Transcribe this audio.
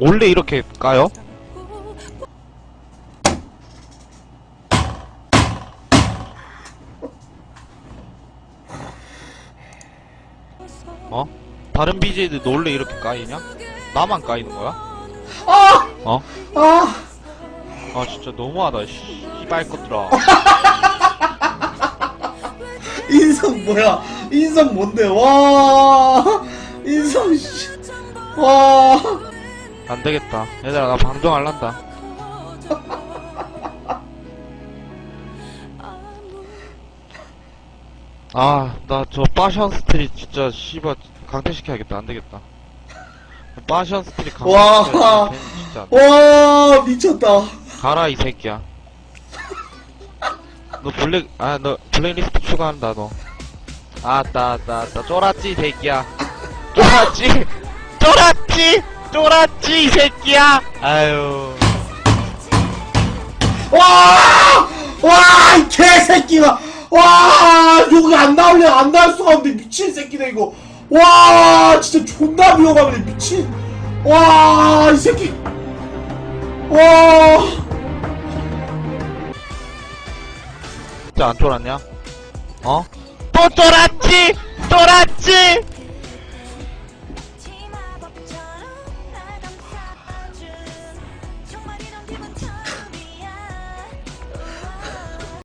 원래 이렇게 까요? 어? 다른 BJ들도 원래 이렇게 까이냐? 나만 까이는 거야? 아! 어? 아! 아 진짜 너무하다 씨, 씨발 것들아 인성 뭐야? 인성 뭔데? 와! 인성 씨. 와! 안 되겠다. 얘들아 나 방종할란다. 아 나저 파션 스트릿 진짜 씨발 강퇴시켜야겠다. 안 되겠다. 파션 스트릿 와. 강퇴시켜야 돼 진짜 와! 미쳤다. 가라 이 새끼야. 너 블랙 아 너 블랙리스트 추가한다 너. 아따 아따 아따 쫄았지 이 새끼야. 쫄았지? 쫄았지 쫄았지 이 새끼야 아유 와! 와! 이 개새끼가! 와! 여기 안 나올래, 안 나올 수가 없는데, 미친 새끼네, 이거. 와! 진짜 존나 위험하네, 미친. 와! 이 새끼. 와! 진짜 안 쫄았냐 어? 또 쫄았지 쫄았지